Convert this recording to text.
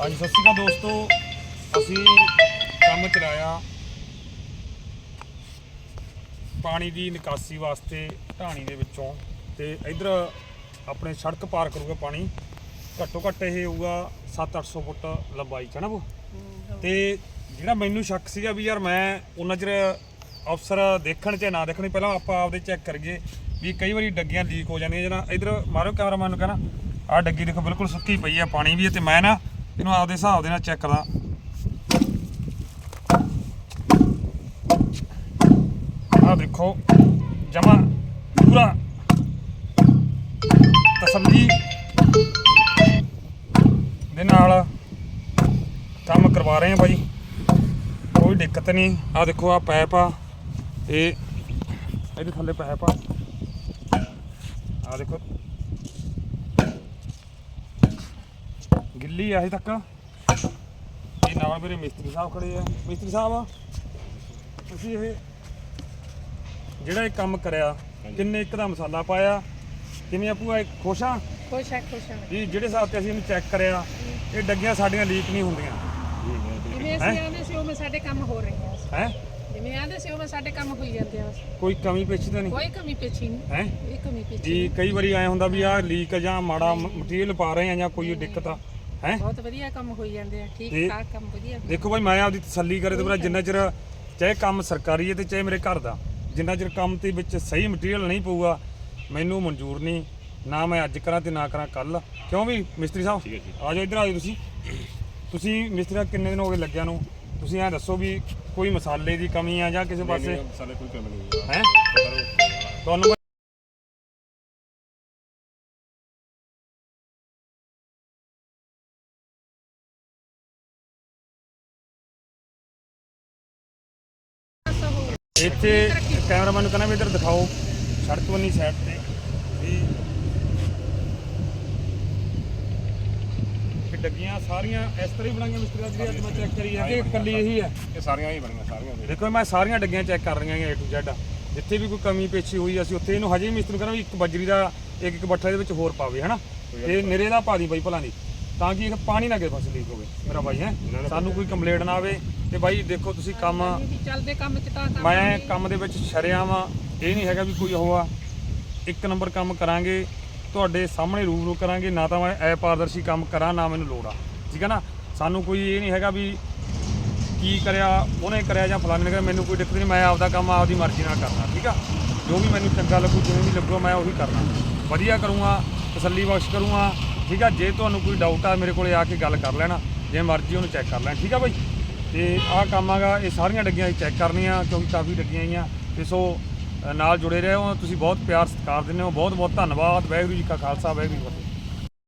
ਹਾਂਜੀ ਸਤਿ ਸ਼੍ਰੀ ਅਕਾਲ ਦੋਸਤੋ। ਅਸੀਂ ਕੰਮ ਚਲਾਇਆ ਪਾਣੀ ਦੀ ਨਿਕਾਸੀ ਵਾਸਤੇ ਢਾਣੀ ਦੇ ਵਿੱਚੋਂ। ਤੇ ਇਧਰ ਆਪਣੇ ਸੜਕ ਪਾਰ ਕਰੂਗਾ ਪਾਣੀ। ਘੱਟੋ ਘੱਟ ਇਹ ਹੋਊਗਾ 7-800 ਫੁੱਟ ਲੰਬਾਈ ਚ ਨਾ ਉਹ ਤੇ ਜਿਹੜਾ ਮੈਨੂੰ ਸ਼ੱਕ ਸੀਗਾ ਵੀ ਯਾਰ ਮੈਂ ਉਹਨਾਂ ਚਿਰ ਅਫਸਰ ਦੇਖਣ ਚ ਨਾ ਦੇਖਣ ਪਹਿਲਾਂ ਆਪਾਂ ਆਪਦੇ ਚੈੱਕ ਕਰੀਏ ਵੀ ਕਈ ਵਾਰੀ ਡੱਗੀਆਂ ਲੀਕ ਹੋ ਜਾਂਦੀਆਂ। ਜਿਹੜਾ ਇਧਰ ਮਾਰੋ ਕੈਮਰਾਮੈਨ ਨੂੰ ਕਹਿਣਾ ਆਹ ਡੱਗੀ ਦੇਖੋ ਬਿਲਕੁਲ ਸੁੱਕੀ ਪਈ ਆ ਪਾਣੀ ਵੀ ਤੇ ਮੈਂ ਨਾ ਇਹਨੂੰ ਆਪਦੇ ਹਿਸਾਬ ਦੇ ਨਾਲ ਚੈੱਕ ਕਰਾਂ। ਆਹ ਦੇਖੋ, ਜਮਾ ਪੂਰਾ। ਤਸੱਲੀ ਦੇ ਨਾਲ ਕੰਮ ਕਰਵਾ ਰਹੇ ਆ ਭਾਈ। ਕੋਈ ਦਿੱਕਤ ਨਹੀਂ। ਆ ਦੇਖੋ ਆ ਪੈਪ ਆ। ਇਹ ਇਹਦੇ ਥੱਲੇ ਪੈਪ ਆ। ਆ ਦੇਖੋ। ਗਿੱਲੀ ਆ ਹਜੇ ਤੱਕ। ਇਹ ਨਾਲ ਮੇਰੇ ਮਿਸਤਰੀ ਸਾਹਿਬ ਖੜੇ ਆ। ਮਿਸਤਰੀ ਸਾਹਿਬ ਤੁਸੀਂ ਇਹ ਜਿਹੜਾ ਇਹ ਕੰਮ ਕਰਿਆ ਕਿੰਨੇ ਇੱਕ ਦਾ ਮਸਾਲਾ ਪਾਇਆ? ਕਿਵੇਂ ਆਪੂ ਇਹ ਖੁਸ਼ ਆ? ਖੁਸ਼ ਹੈ ਖੁਸ਼ ਹੈ ਵੀ ਜਿਹੜੇ ਹਿਸਾਬ ਤੇ ਅਸੀਂ ਇਹਨੂੰ ਚੈੱਕ ਕਰਿਆ ਇਹ ਡੱਗੀਆਂ ਸਾਡੀਆਂ ਲੀਕ ਨਹੀਂ ਹੁੰਦੀਆਂ। ਜਿਵੇਂ ਅਸੀਂ ਆਂਦੇ ਸੀ ਉਵੇਂ ਸਾਡੇ ਕੰਮ ਹੋ ਰਹੇ ਆ। ਹੈ? ਜਿਵੇਂ ਆਂਦੇ ਸੀ ਉਵੇਂ ਸਾਡੇ ਕੰਮ ਹੋਈ ਜਾਂਦੇ ਆ। ਕੋਈ ਕਮੀ ਪੇਸ਼ੀ ਤਾਂ ਨਹੀਂ? ਕੋਈ ਕਮੀ ਪੇਚੀ ਨਹੀਂ। ਹੈ? ਕੋਈ ਕਮੀ ਪੇਚੀ ਜੀ ਕਈ ਵਾਰੀ ਐ ਹੁੰਦਾ ਵੀ ਆ ਲੀਕ ਜਾਂ ਮਾੜਾ ਮਟੀਰੀਅਲ ਪਾ ਰਹੇ ਆ ਜਾਂ ਕੋਈ ਦਿੱਕਤ ਆ। ਹੈ? ਬਹੁਤ ਵਧੀਆ ਕੰਮ ਹੋਈ ਜਾਂਦੇ ਆ ਠੀਕ ਠਾਕ ਕੰਮ ਵਧੀਆ। ਦੇਖੋ ਭਾਈ ਮੈਂ ਆਪਦੀ ਤਸੱਲੀ ਕਰੇ ਤੇ ਮੇਰਾ ਜਿੰਨਾ ਚਿਰ ਚਾਹੇ ਕੰਮ ਸਰਕਾਰੀ ਹੈ ਤੇ ਚਾਹੇ ਮੇਰੇ ਘਰ ਦਾ ਜਿੰਨਾ ਚਿਰ ਕੰਮ ਤੇ ਵਿੱਚ ਸਹੀ ਮਟੀਰੀਅਲ ਨਹੀਂ ਪਊਗਾ ਮੈਨੂੰ ਮਨਜ਼ੂਰ ਨਹੀਂ। ਨਾ ਮੈਂ ਅੱਜ ਕਰਾਂ ਤੇ ਨਾ ਕਰਾਂ ਕੱਲ ਕਿਉਂ ਵੀ ਮਿਸਤਰੀ ਸਾਹਿਬ? ਆ ਜਾਓ ਇੱਧਰ ਆ ਜਾਓ ਤੁਸੀਂ। ਤੁਸੀਂ ਮਿਸਤਰੀ ਕਿੰਨੇ ਦਿਨ ਹੋ ਗਏ ਲੱਗਿਆ ਨੂੰ? ਤੁਸੀਂ ਐ ਦੱਸੋ ਵੀ ਕੋਈ ਮਸਾਲੇ ਦੀ ਕਮੀ ਆ ਜਾਂ ਕਿਸੇ ਪਾਸੇ? ਸਾਡੇ ਕੋਈ ਕੰਮ ਨਹੀਂ। ਹੈ? ਤੁਹਾਨੂੰ ਇੱਥੇ ਕੈਮਰਾਮੈਨ ਨੂੰ ਕਹਿੰਦਾ ਵੀ ਇੱਧਰ ਦਿਖਾਓ ਸੜਕ ਬੰਨੀ ਸਾਈਡ ਤੇ ਵੀ ਇਹ ਡੱਗੀਆਂ ਸਾਰੀਆਂ ਇਸ ਤਰ੍ਹਾਂ ਹੀ ਬਣਾਈਆਂ ਮਿਸਤਰੀ ਜਿਹੜੀ ਅੱਜ ਮੈਂ ਚੈੱਕ ਕਰੀ ਹੈ ਕਿ ਇਕੱਲੀ ਇਹੀ ਹੈ ਇਹ ਸਾਰੀਆਂ ਹੀ ਬਣੀਆਂ ਸਾਰੀਆਂ। ਦੇਖੋ ਮੈਂ ਸਾਰੀਆਂ ਡੱਗੀਆਂ ਚੈੱਕ ਕਰ ਰਹੀਆਂ ਹਾਂ A to Z ਜਿੱਥੇ ਵੀ ਕੋਈ ਕਮੀ ਪੇਸ਼ੀ ਹੋਈ ਅਸੀਂ ਉੱਥੇ ਇਹਨੂੰ ਹਜੇ ਮਿਸਤਰੀ ਨੂੰ ਕਹਿੰਦਾ ਵੀ ਇੱਕ ਬਜਰੀ ਦਾ ਇੱਕ ਇੱਕ ਬੱਠਾ ਦੇ ਵਿੱਚ ਹੋਰ ਪਾਵੇ ਹਨਾ? ਤੇ ਨਿਰੇ ਦਾ ਪਾ ਦੀ ਬਾਈ ਭਲਾਂ ਦੀ ਤਾਂ ਕਿ ਇਹ ਪਾਣੀ ਨਾ ਕਿਸੇ ਪਾਸੇ ਲੀਕ ਹੋਵੇ। ਮੇਰਾ ਬਾਈ ਹੈ ਸਾਨੂੰ ਕੋਈ ਕੰਪਲੇਂਟ ਨਾ ਆਵੇ ਤੇ ਬਾਈ ਦੇਖੋ ਤੁਸੀਂ ਕੰਮ ਚੱਲਦੇ ਕੰਮ ਚ ਤਾਂ ਕੰਮ ਮੈਂ ਕੰਮ ਦੇ ਵਿੱਚ ਛਰਿਆ ਵਾਂ ਇਹ ਨਹੀਂ ਹੈਗਾ ਵੀ ਕੋਈ ਉਹ ਆ। ਇੱਕ ਨੰਬਰ ਕੰਮ ਕਰਾਂਗੇ ਤੁਹਾਡੇ ਸਾਹਮਣੇ ਰੂਬਰੂ ਕਰਾਂਗੇ ਨਾ ਤਾਂ ਮੈਂ ਐ ਪਾਰਦਰਸ਼ੀ ਕੰਮ ਕਰਾਂ ਨਾ ਮੈਨੂੰ ਲੋੜ ਆ। ਠੀਕ ਹੈ ਨਾ? ਸਾਨੂੰ ਕੋਈ ਇਹ ਨਹੀਂ ਹੈਗਾ ਵੀ ਕੀ ਕਰਿਆ ਉਹਨੇ ਕਰਿਆ ਜਾਂ ਫਲਾਣੇ ਨੇ ਕਰਿਆ ਮੈਨੂੰ ਕੋਈ ਦਿੱਕਤ ਨਹੀਂ ਮੈਂ ਆਪਦਾ ਕੰਮ ਆਪਦੀ ਮਰਜ਼ੀ ਨਾਲ ਕਰਨਾ ਠੀਕ ਆ? ਜੋ ਵੀ ਮੈਨੂੰ ਚੰਗਾ ਲੱਗੂ ਜਿਵੇਂ ਵੀ ਲੱਗੂਗਾ ਮੈਂ ਉਹੀ ਕਰਨਾ ਵਧੀਆ ਕਰੂੰਗਾ ਤਸੱਲੀ ਬਖਸ਼ ਕਰੂੰਗਾ ਠੀਕ ਆ, ਜੇ ਤੁਹਾਨੂੰ ਕੋਈ ਡਾਊਟ ਆ, ਮੇਰੇ ਕੋਲੇ ਆ ਕੇ ਗੱਲ ਕਰ ਲੈਣਾ। ਜੇ ਮਰਜ਼ੀ ਉਹਨੂੰ ਚੈੱਕ ਕਰ ਲੈਣ, ਠੀਕ ਆ ਬਾਈ? ਤੇ ਆਹ ਕੰਮ ਆਗਾ ਇਹ ਸਾਰੀਆਂ ਡੱਗੀਆਂ ਚੈੱਕ ਕਰਨੀਆਂ, ਕਿਉਂਕਿ ਕਾਫੀ ਡੱਗੀਆਂ ਆਈਆਂ। ਤੇ ਸੋ ਨਾਲ ਜੁੜੇ ਰਹੋ, ਤੁਸੀਂ ਬਹੁਤ ਪਿਆਰ ਸਤਿਕਾਰ ਦਿੰਦੇ ਹੋ ਬਹੁਤ ਬਹੁਤ ਧੰਨਵਾਦ, ਵਾਹਿਗੁਰੂ ਜੀ ਕਾ ਖਾਲਸਾ, ਵਾਹਿਗੁਰੂ ਜੀ ਕੀ ਫਤਿਹ।